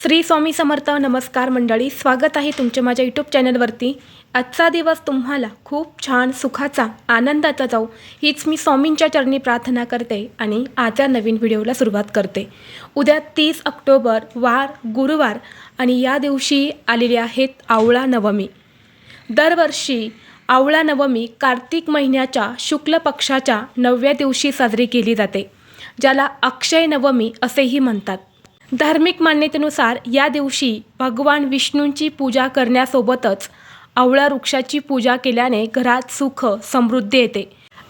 श्री स्वामी समर्थ नमस्कार मंडळी स्वागत आहे तुमच्या माझ्या यूट्यूब चॅनलवरती आजचा दिवस तुम्हाला खूप छान सुखाचा आनंदाचा जाऊ हीच मी स्वामींच्या चरणी प्रार्थना करते आणि आजच्या नवीन व्हिडिओला सुरुवात करते. उद्या तीस ऑक्टोबर वार गुरुवार आणि या दिवशी आलेली आहेत आवळा नवमी. दरवर्षी आवळा नवमी कार्तिक महिन्याच्या शुक्ल पक्षाच्या नवव्या दिवशी साजरी केली जाते ज्याला अक्षय नवमी असेही म्हणतात. धार्मिक मान्यतेनुसार या दिवशी भगवान विष्णूंची पूजा करण्यासोबतच आवळा वृक्षाची पूजा केल्याने घरात सुख समृद्धी येते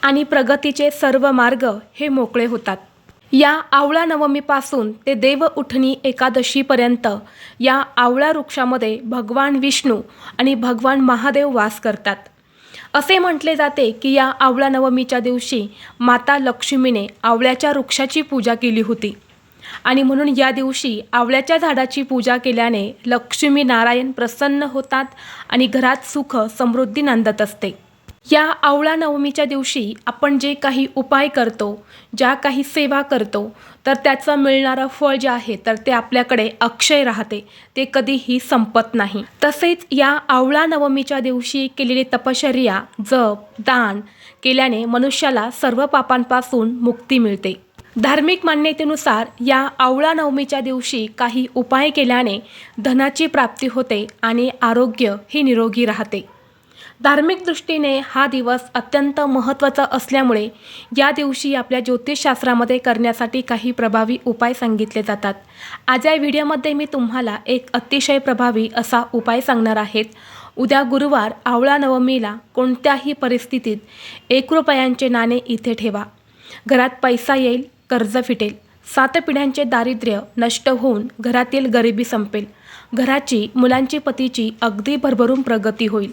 आणि प्रगतीचे सर्व मार्ग हे मोकळे होतात. या आवळा नवमीपासून ते देव उठणी एकादशीपर्यंत या आवळा वृक्षामध्ये भगवान विष्णू आणि भगवान महादेव वास करतात. असे म्हटले जाते की या आवळा नवमीच्या दिवशी माता लक्ष्मीने आवळ्याच्या वृक्षाची पूजा केली होती. आणि म्हणून या दिवशी आवळ्याच्या झाडाची पूजा केल्याने लक्ष्मी नारायण प्रसन्न होतात आणि घरात सुख समृद्धी नांदत असते. या आवळा नवमीच्या दिवशी आपण जे काही उपाय करतो ज्या काही सेवा करतो तर त्याचं मिळणारं फळ जे आहे तर ते आपल्याकडे अक्षय राहते. ते कधीही संपत नाही. तसेच या आवळा नवमीच्या दिवशी केलेली तपश्चर्या जप दान केल्याने मनुष्याला सर्व पापांपासून मुक्ती मिळते. धार्मिक मान्यतेनुसार या आवळा नवमीच्या दिवशी काही उपाय केल्याने धनाची प्राप्ती होते आणि आरोग्य हे निरोगी राहते. धार्मिक दृष्टीने हा दिवस अत्यंत महत्त्वाचा असल्यामुळे या दिवशी आपल्या ज्योतिषशास्त्रामध्ये करण्यासाठी काही प्रभावी उपाय सांगितले जातात. आज या व्हिडिओमध्ये मी तुम्हाला एक अतिशय प्रभावी असा उपाय सांगणार आहेत उद्या गुरुवार आवळा नवमीला कोणत्याही परिस्थितीत एक रुपयांचे नाणे इथे ठेवा. घरात पैसा येईल कर्ज फिटेल. सात पिढ्यांचे दारिद्र्य नष्ट होऊन घरातील गरिबी संपेल. घराची मुलांची पतीची अगदी भरभरून प्रगती होईल.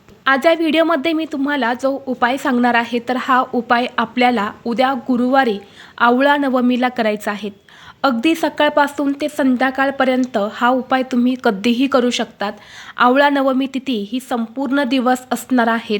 आज या व्हिडिओमध्ये मी तुम्हाला जो उपाय सांगणार आहे तर हा उपाय आपल्याला उद्या गुरुवारी आवळा नवमीला करायचा आहे. अगदी सकाळपासून ते संध्याकाळपर्यंत हा उपाय तुम्ही कधीही करू शकतात. आवळा नवमी तिथी ही संपूर्ण दिवस असणार आहेत.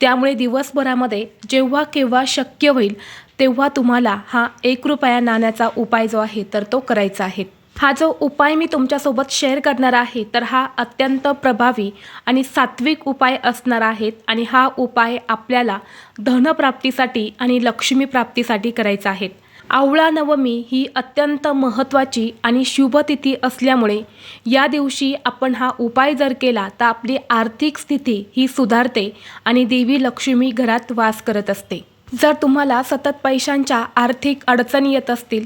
त्यामुळे दिवसभरामध्ये जेव्हा केव्हा शक्य होईल तेव्हा तुम्हाला हा एक रुपया नाण्याचा उपाय जो आहे तर तो करायचा आहे. हा जो उपाय मी तुमच्यासोबत शेअर करणार आहे तर हा अत्यंत प्रभावी आणि सात्विक उपाय असणार आहेत आणि हा उपाय आपल्याला धनप्राप्तीसाठी आणि लक्ष्मी प्राप्तीसाठी करायचा आहे. आवळा नवमी ही अत्यंत महत्त्वाची आणि शुभतिथी असल्यामुळे या दिवशी आपण हा उपाय जर केला तर आपली आर्थिक स्थिती ही सुधारते आणि देवी लक्ष्मी घरात वास करत असते. जर तुम्हाला सतत पैशांच्या आर्थिक अडचणी येत असतील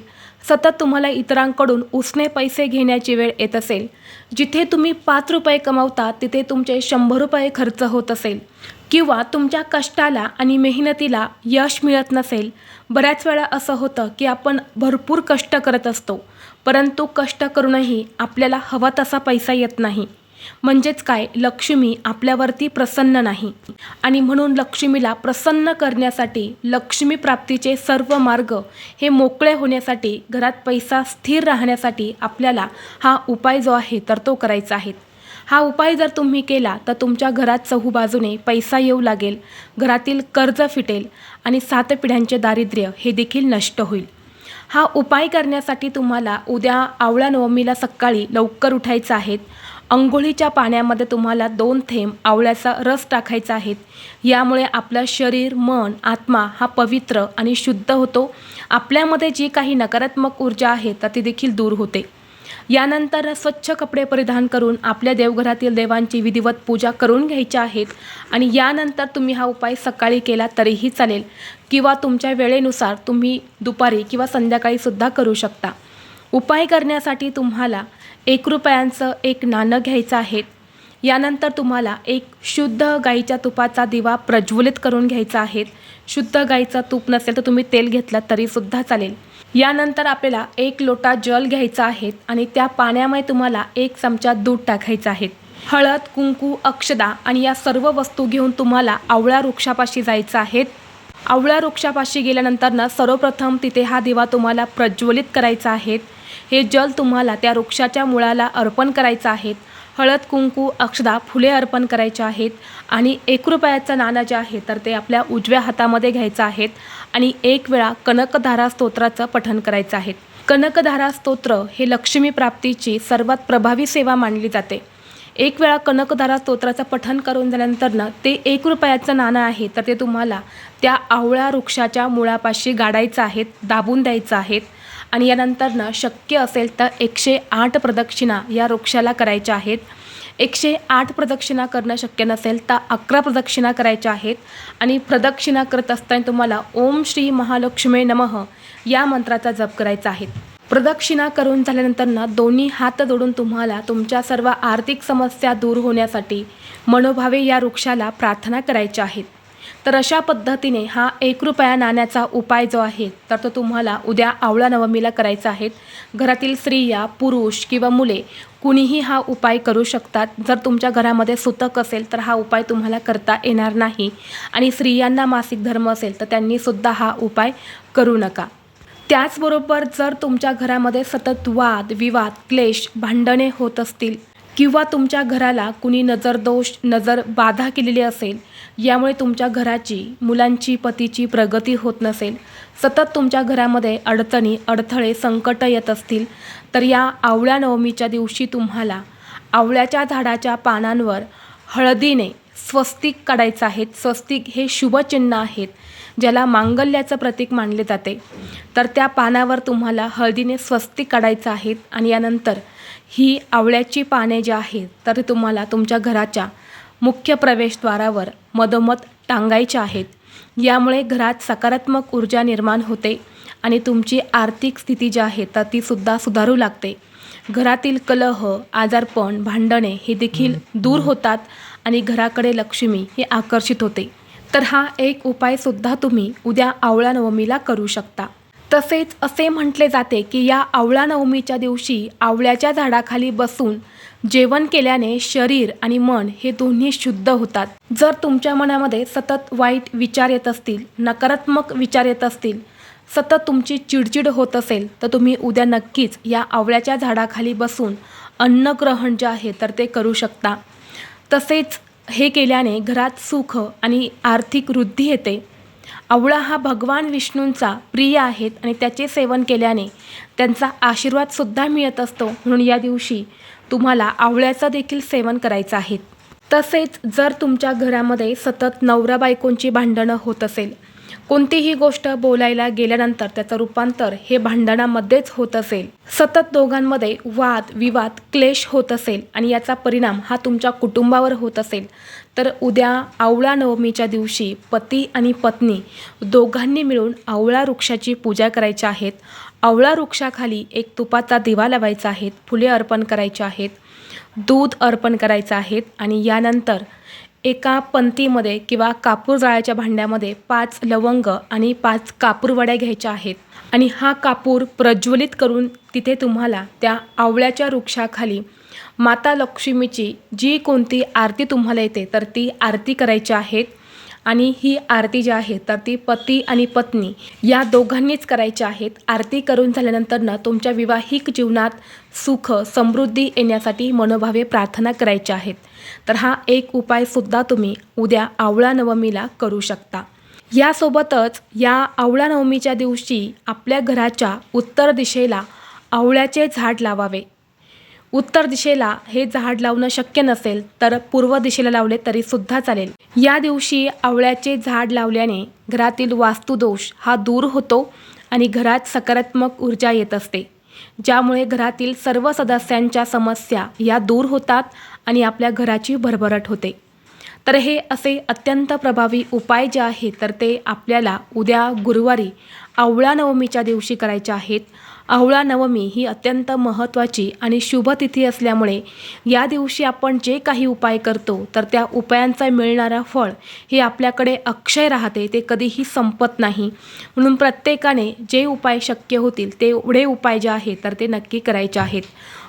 सतत तुम्हाला इतरांकडून उसने पैसे घेण्याची वेळ येत असेल. जिथे तुम्ही पाच रुपये कमावता तिथे तुमचे शंभर रुपये खर्च होत असेल. किंवा तुमच्या कष्टाला आणि मेहनतीला यश मिळत नसेल. बऱ्याच वेळा असं होतं की आपण भरपूर कष्ट करत असतो. परंतु कष्ट करूनही आपल्याला हवा तसा पैसा येत नाही. म्हणजेच काय? लक्ष्मी आपल्यावरती प्रसन्न नाही. आणि म्हणून लक्ष्मीला प्रसन्न करण्यासाठी लक्ष्मी प्राप्तीचे सर्व मार्ग हे मोकळे होण्यासाठी घरात पैसा स्थिर राहण्यासाठी आपल्याला हा उपाय जो आहे तर तो करायचा आहे. हा उपाय जर तुम्ही केला तर तुमच्या घरात चहूबाजूने पैसा येऊ लागेल घरातील कर्ज फिटेल आणि सात पिढ्यांचे दारिद्र्य हे देखील नष्ट होईल. हा उपाय करण्यासाठी तुम्हाला उद्या आवळा नवमीला सकाळी लवकर उठायचं आहे. अंघोळीच्या पाण्यामध्ये तुम्हाला दोन थेंब आवळ्याचा रस टाकायचा आहे. यामुळे आपलं शरीर मन आत्मा हा पवित्र आणि शुद्ध होतो. आपल्यामध्ये जी काही नकारात्मक ऊर्जा आहे तर ती देखील दूर होते. यानंतर स्वच्छ कपडे परिधान करून आपल्या देवघरातील देवांची विधिवत पूजा करून घ्यायच्या आहेत. आणि यानंतर तुम्ही हा उपाय सकाळी केला तरीही चालेल. किंवा तुमच्या वेळेनुसार तुम्ही दुपारी किंवा संध्याकाळीसुद्धा करू शकता. उपाय करण्यासाठी तुम्हाला एक रुपयांचं एक नाणं घ्यायचं आहे. यानंतर तुम्हाला एक शुद्ध गाईच्या तुपाचा दिवा प्रज्वलित करून घ्यायचा आहे. शुद्ध गाईचं तूप नसेल तर तुम्ही तेल घेतलं तरीसुद्धा चालेल. यानंतर आपल्याला एक लोटा जल घ्यायचा आहे आणि त्या पाण्यामध्ये तुम्हाला एक चमचा दूध टाकायचं आहे. हळद कुंकू अक्षदा आणि या सर्व वस्तू घेऊन तुम्हाला आवळा वृक्षापाशी जायचं आहे. आवळ्या वृक्षापाशी गेल्यानंतर ना सर्वप्रथम तिथे हा दिवा तुम्हाला प्रज्वलित करायचा आहे. हे जल तुम्हाला त्या वृक्षाच्या मुळाला अर्पण करायचं आहे. हळद कुंकू अक्षदा फुले अर्पण करायचे आहेत आणि एक रुपयाचं नाणं जे आहे तर ते आपल्या उजव्या हातामध्ये घ्यायचं आहेत आणि एक वेळा कनकधारा स्तोत्राचं पठण करायचं आहे. कनकधारा स्तोत्र हे लक्ष्मी प्राप्तीची सर्वात प्रभावी सेवा मानली जाते. एक वेळा कनकधारा स्तोत्राचं पठण करून झाल्यानंतर ना ते एक रुपयाचं नाणं आहे तर ते तुम्हाला त्या आवळा वृक्षाच्या मुळापाशी गाडायचं आहेत दाबून द्यायचं आहेत. आणि यानंतर ना शक्य असेल तर एकशे आठ प्रदक्षिणा या वृक्षाला करायच्या आहेत. एकशे आठ प्रदक्षिणा करणं शक्य नसेल तर अकरा प्रदक्षिणा करायच्या आहेत. आणि प्रदक्षिणा करत असताना तुम्हाला ओम श्री महालक्ष्मी नमः या मंत्राचा जप करायचा आहे. प्रदक्षिणा करून झाल्यानंतर ना दोन्ही हात जोडून तुम्हाला तुमच्या सर्व आर्थिक समस्या दूर होण्यासाठी मनोभावे या वृक्षाला प्रार्थना करायच्या आहेत. तर अशा पद्धतीने हा एक रुपया नाण्याचा उपाय जो आहे तर तो तुम्हाला उद्या आवळा नवमीला करायचा आहे. घरातील स्त्रिया पुरुष किंवा मुले कुणीही हा उपाय करू शकतात. जर तुमच्या घरामध्ये सुतक असेल तर हा उपाय तुम्हाला करता येणार नाही. आणि स्त्रियांना मासिक धर्म असेल तर त्यांनीसुद्धा हा उपाय करू नका. त्याचबरोबर जर तुमच्या घरामध्ये सतत वाद विवाद क्लेश भांडणे होत असतील किंवा तुमच्या घराला कुणी नजरदोष नजर बाधा केलेली असेल यामुळे तुमच्या घराची मुलांची पतीची प्रगती होत नसेल सतत तुमच्या घरामध्ये अडचणी अडथळे संकट येत असतील तर या आवळ्या नवमीच्या दिवशी तुम्हाला आवळ्याच्या झाडाच्या पानांवर हळदीने स्वस्तिक काढायचं आहे. स्वस्तिक हे शुभचिन्ह आहेत ज्याला मांगल्याचं प्रतीक मानले जाते. तर त्या पानावर तुम्हाला हळदीने स्वस्तिक काढायचं आहेत आणि यानंतर ही आवळ्याची पाने जी आहेत तर तुम्हाला तुमच्या घराच्या मुख्य प्रवेशद्वारावर मधोमध टांगायच्या आहेत. यामुळे घरात सकारात्मक ऊर्जा निर्माण होते आणि तुमची आर्थिक स्थिती जी आहे तर तीसुद्धा सुधारू लागते. घरातील कलह आजारपण भांडणे हे देखील दूर होतात आणि घराकडे लक्ष्मी हे आकर्षित होते. तर हा एक उपायसुद्धा तुम्ही उद्या आवळा नवमीला करू शकता. तसेच असे म्हटले जाते की या आवळा नवमीच्या दिवशी आवळ्याच्या झाडाखाली बसून जेवण केल्याने शरीर आणि मन हे दोन्ही शुद्ध होतात. जर तुमच्या मनामध्ये सतत वाईट विचार येत असतील नकारात्मक विचार येत असतील सतत तुमची चिडचिड होत असेल तर तुम्ही उद्या नक्कीच या आवळ्याच्या झाडाखाली बसून अन्नग्रहण जे आहे तर ते करू शकता. तसेच हे केल्याने घरात सुख आणि आर्थिक वृद्धी येते. आवळा हा भगवान विष्णूंचा प्रिय आहेत आणि त्याचे सेवन केल्याने त्यांचा आशीर्वादसुद्धा मिळत असतो. म्हणून या दिवशी तुम्हाला आवळ्याचं देखील सेवन करायचं आहे. तसेच जर तुमच्या घरामध्ये सतत नवरा बायकोंची भांडणं होत असेल कोणतीही गोष्ट बोलायला गेल्यानंतर त्याचं रूपांतर हे भांडणामध्येच होत असेल. सतत दोघांमध्ये वाद विवाद क्लेश होत असेल आणि याचा परिणाम हा तुमच्या कुटुंबावर होत असेल. तर उद्या आवळा नवमीच्या दिवशी पती आणि पत्नी दोघांनी मिळून आवळा वृक्षाची पूजा करायची आहेत. आवळा वृक्षाखाली एक तुपाचा दिवा लावायचा आहे फुले अर्पण करायचे आहेत दूध अर्पण करायचं आहेत आणि यानंतर एका पंतीमध्ये किंवा कापूर जाळ्याच्या भांड्यामध्ये पाच लवंग आणि पाच कापूरवड्या घ्यायच्या आहेत. आणि हा कापूर प्रज्वलित करून तिथे तुम्हाला त्या आवळ्याच्या वृक्षाखाली माता लक्ष्मीची जी कोणती आरती तुम्हाला येते तर ती आरती करायची आहेत आणि ही आरती जी आहे तर ती पती आणि पत्नी या दोघांनीच करायची आहेत. आरती करून झाल्यानंतर ना तुमच्या विवाहिक जीवनात सुख समृद्धी येण्यासाठी मनोभावे प्रार्थना करायच्या आहेत. तर हा एक उपायसुद्धा तुम्ही उद्या आवळा नवमीला करू शकता. यासोबतच या आवळा नवमीच्या दिवशी आपल्या घराच्या उत्तर दिशेला आवळ्याचे झाड लावावे. उत्तर दिशेला हे झाड लावणं शक्य नसेल तर पूर्व दिशेला लावले तरी सुद्धा चालेल. या दिवशी आवळ्याचे झाड लावल्याने घरातील वास्तुदोष हा दूर होतो आणि घरात सकारात्मक ऊर्जा येत असते. ज्यामुळे घरातील सर्व सदस्यांच्या समस्या या दूर होतात आणि आपल्या घराची भरभराट होते. तर हे असे अत्यंत प्रभावी उपाय जे आहेत तर ते आपल्याला उद्या गुरुवारी आवळा नवमीच्या दिवशी करायच्या आहेत. आवळा नवमी ही अत्यंत महत्त्वाची आणि शुभ तिथी असल्यामुळे या दिवशी आपण जे काही उपाय करतो तर त्या उपायांचा मिळणारा फळ हे आपल्याकडे अक्षय राहते ते कधीही संपत नाही. म्हणून प्रत्येकाने जे उपाय शक्य होतील ते एवढे उपाय जे आहेत तर ते नक्की करायचे आहेत.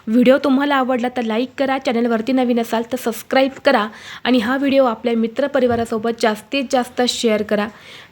व्हिडिओ तुम्हाला आवडला तर लाईक करा चॅनलवरती नवीन असाल तर सबस्क्राईब करा आणि हा व्हिडिओ आपल्या मित्रपरिवारासोबत जास्तीत जास्त शेअर करा.